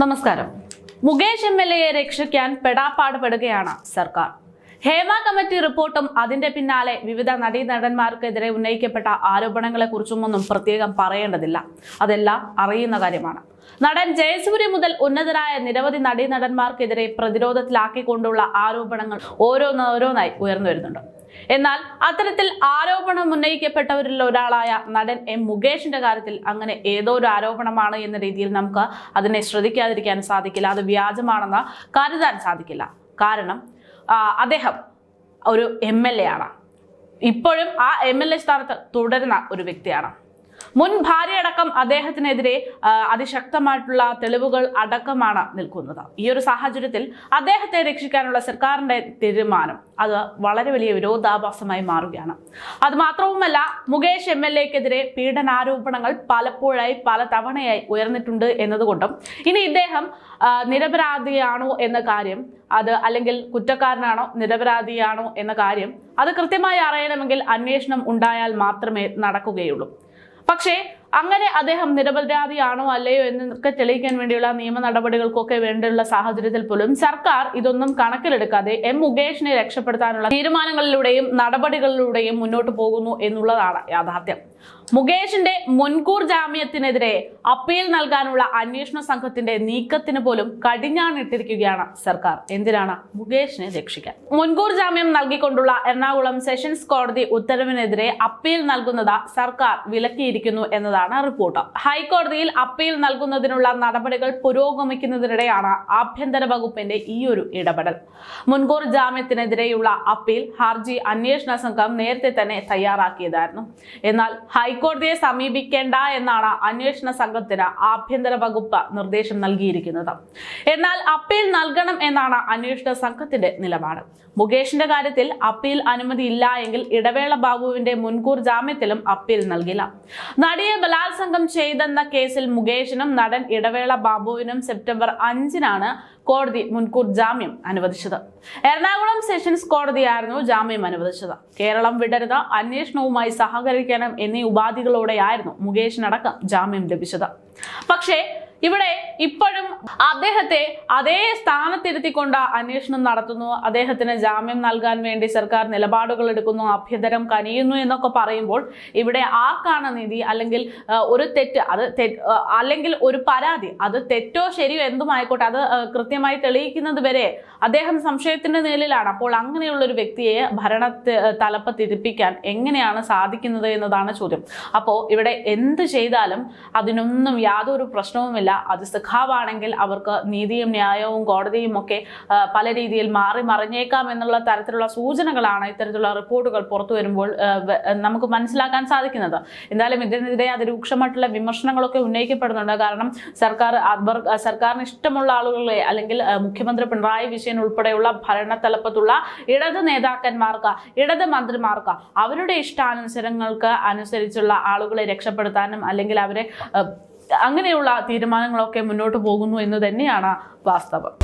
നമസ്കാരം. Mukesh M L എയെ രക്ഷിക്കാൻ പെടാപ്പാട് പെടുകയാണ് സർക്കാർ. ഹേമ കമ്മിറ്റി റിപ്പോർട്ടും അതിന്റെ പിന്നാലെ വിവിധ നടീനടന്മാർക്കെതിരെ ഉന്നയിക്കപ്പെട്ട ആരോപണങ്ങളെ കുറിച്ചുമൊന്നും പ്രത്യേകം പറയേണ്ടതില്ല. അതെല്ലാം അറിയുന്ന കാര്യമാണ്. നടൻ ജയസൂര്യ മുതൽ ഉന്നതരായ നിരവധി നടീനടന്മാർക്കെതിരെ പ്രതിരോധത്തിലാക്കിക്കൊണ്ടുള്ള ആരോപണങ്ങൾ ഓരോന്നോരോന്നായി ഉയർന്നു വരുന്നുണ്ട് എന്നാൽ അത്തരത്തിൽ ആരോപണം ഉന്നയിക്കപ്പെട്ടവരിൽ ഒരാളായ നടൻ എം മുകേഷിന്റെ കാര്യത്തിൽ അങ്ങനെ ഏതോ ഒരു ആരോപണമാണ് എന്ന രീതിയിൽ നമുക്ക് അതിനെ ശ്രദ്ധിക്കാതിരിക്കാൻ സാധിക്കില്ല. അത് വ്യാജമാണെന്ന് കരുതാൻ സാധിക്കില്ല. കാരണം അദ്ദേഹം ഒരു എം എൽ എ ആണ്. ഇപ്പോഴും ആ എം എൽ എ സ്ഥാനത്ത് തുടരുന്ന ഒരു വ്യക്തിയാണ്. മുൻ ഭാര്യയടക്കം അദ്ദേഹത്തിനെതിരെ അതിശക്തമായിട്ടുള്ള തെളിവുകൾ അടക്കമാണ് നിൽക്കുന്നത്. ഈ ഒരു സാഹചര്യത്തിൽ അദ്ദേഹത്തെ രക്ഷിക്കാനുള്ള സർക്കാരിന്റെ തീരുമാനം അത് വളരെ വലിയ വിരോധാഭാസമായി മാറുകയാണ്. അതുമാത്രവുമല്ല മുകേഷ് എം എൽ എക്കെതിരെ പീഡനാരോപണങ്ങൾ പലപ്പോഴായി പല തവണയായി ഉയർന്നിട്ടുണ്ട് എന്നതുകൊണ്ടും ഇനി ഇദ്ദേഹം നിരപരാധിയാണോ എന്ന കാര്യം അത് അല്ലെങ്കിൽ കുറ്റക്കാരനാണോ നിരപരാധിയാണോ എന്ന കാര്യം അത് കൃത്യമായി അറിയണമെങ്കിൽ അന്വേഷണം ഉണ്ടായാൽ മാത്രമേ നടക്കുകയുള്ളൂ. പക്ഷേ അങ്ങനെ അദ്ദേഹം നിരപരാധിയാണോ അല്ലയോ എന്നൊക്കെ തെളിയിക്കാൻ വേണ്ടിയുള്ള നിയമ നടപടികൾക്കൊക്കെ വേണ്ടിയുള്ള സാഹചര്യത്തിൽ പോലും സർക്കാർ ഇതൊന്നും കണക്കിലെടുക്കാതെ എം മുകേഷിനെ രക്ഷപ്പെടുത്താനുള്ള തീരുമാനങ്ങളിലൂടെയും നടപടികളിലൂടെയും മുന്നോട്ട് പോകുന്നു എന്നുള്ളതാണ് യാഥാർത്ഥ്യം. മുകേഷിന്റെ മുൻകൂർ ജാമ്യത്തിനെതിരെ അപ്പീൽ നൽകാനുള്ള അന്വേഷണ സംഘത്തിന്റെ നീക്കത്തിന് പോലും കടിഞ്ഞാണിട്ടിരിക്കുകയാണ് സർക്കാർ. എന്തിനാണ് മുകേഷിനെ രക്ഷിക്കാൻ? മുൻകൂർ ജാമ്യം നൽകിക്കൊണ്ടുള്ള എറണാകുളം സെഷൻസ് കോടതി ഉത്തരവിനെതിരെ അപ്പീൽ നൽകുന്നത് സർക്കാർ വിലക്കിയിരിക്കുന്നു എന്നതാണ്. റിപ്പോർട്ട്. ഹൈക്കോടതിയിൽ അപ്പീൽ നൽകുന്നതിനുള്ള നടപടികൾ പുരോഗമിക്കുന്നതിനിടെയാണ് ആഭ്യന്തര വകുപ്പിന്റെ ഈ ഒരു ഇടപെടൽ. മുൻകൂർ ജാമ്യത്തിനെതിരെയുള്ള അപ്പീൽ ഹർജി അന്വേഷണ സംഘം നേരത്തെ തന്നെ തയ്യാറാക്കിയതായിരുന്നു. എന്നാൽ ഹൈക്കോടതിയെ സമീപിക്കേണ്ട എന്നാണ് അന്വേഷണ സംഘത്തിന് ആഭ്യന്തര വകുപ്പ് നിർദ്ദേശം നൽകിയിരിക്കുന്നത്. എന്നാൽ അപ്പീൽ നൽകണം എന്നാണ് അന്വേഷണ സംഘത്തിന്റെ നിലപാട്. മുകേഷിന്റെ കാര്യത്തിൽ അപ്പീൽ അനുമതി ഇല്ല എങ്കിൽ ഇടവേള ബാബുവിന്റെ മുൻകൂർ ജാമ്യത്തിലും അപ്പീൽ നൽകില്ല. നടിയെ ബലാത്സംഗം ചെയ്തെന്ന കേസിൽ മുകേഷിനും നടൻ ഇടവേള ബാബുവിനും സെപ്റ്റംബർ അഞ്ചിനാണ് കോടതി മുൻകൂർ ജാമ്യം അനുവദിച്ചത്. എറണാകുളം സെഷൻസ് കോടതിയായിരുന്നു ജാമ്യം അനുവദിച്ചത്. കേരളം വിടരുത് അന്വേഷണവുമായി സഹകരിക്കണം എന്നീ ഉപാധികളോടെയായിരുന്നു മുകേഷിനടക്കം ജാമ്യം ലഭിച്ചത്. പക്ഷേ ഇവിടെ ഇപ്പോഴും അദ്ദേഹത്തെ അതേ സ്ഥാനത്തിരുത്തിക്കൊണ്ട് അന്വേഷണം നടത്തുന്നു. അദ്ദേഹത്തിന് ജാമ്യം നൽകാൻ വേണ്ടി സർക്കാർ നിലപാടുകൾ എടുക്കുന്നു അഭ്യന്തരം കനിയുന്നു എന്നൊക്കെ പറയുമ്പോൾ ഇവിടെ ആർക്കാണ് നീതി? അല്ലെങ്കിൽ ഒരു തെറ്റ് അത് അല്ലെങ്കിൽ ഒരു പരാതി അത് തെറ്റോ ശരിയോ എന്തുമായിക്കോട്ടെ അത് കൃത്യമായി തെളിയിക്കുന്നത് വരെ അദ്ദേഹം സംശയത്തിന്റെ നിഴലിലാണ്. അപ്പോൾ അങ്ങനെയുള്ള ഒരു വ്യക്തിയെ ഭരണ തലപ്പത്തിരിപ്പിക്കാൻ എങ്ങനെയാണ് സാധിക്കുന്നത് എന്നതാണ് ചോദ്യം. അപ്പോൾ ഇവിടെ എന്ത് ചെയ്താലും അതിനൊന്നും യാതൊരു പ്രശ്നവുമില്ല. അത് സഖാവാണെങ്കിൽ അവർക്ക് നീതിയും ന്യായവും കോടതിയും ഒക്കെ പല രീതിയിൽ മാറി മറിഞ്ഞേക്കാം എന്നുള്ള തരത്തിലുള്ള സൂചനകളാണ് ഇത്തരത്തിലുള്ള റിപ്പോർട്ടുകൾ പുറത്തു വരുമ്പോൾ നമുക്ക് മനസ്സിലാക്കാൻ സാധിക്കുന്നത്. എന്തായാലും ഇതിനെതിരെ അതിരൂക്ഷമായിട്ടുള്ള വിമർശനങ്ങളൊക്കെ ഉന്നയിക്കപ്പെടുന്നുണ്ട്. കാരണം സർക്കാർ അവർ സർക്കാരിന് ഇഷ്ടമുള്ള ആളുകളെ അല്ലെങ്കിൽ മുഖ്യമന്ത്രി പിണറായി വിജയൻ ഉൾപ്പെടെയുള്ള ഭരണതലപ്പത്തുള്ള ഇടത് നേതാക്കന്മാർക്ക് ഇടത് മന്ത്രിമാർക്ക് അവരുടെ ഇഷ്ടാനുസരങ്ങൾക്ക് അനുസരിച്ചുള്ള ആളുകളെ രക്ഷപ്പെടുത്താനും അല്ലെങ്കിൽ അവരെ അങ്ങനെയുള്ള തീരുമാനങ്ങളൊക്കെ മുന്നോട്ട് പോകുന്നു എന്ന് തന്നെയാണ് വാസ്തവം.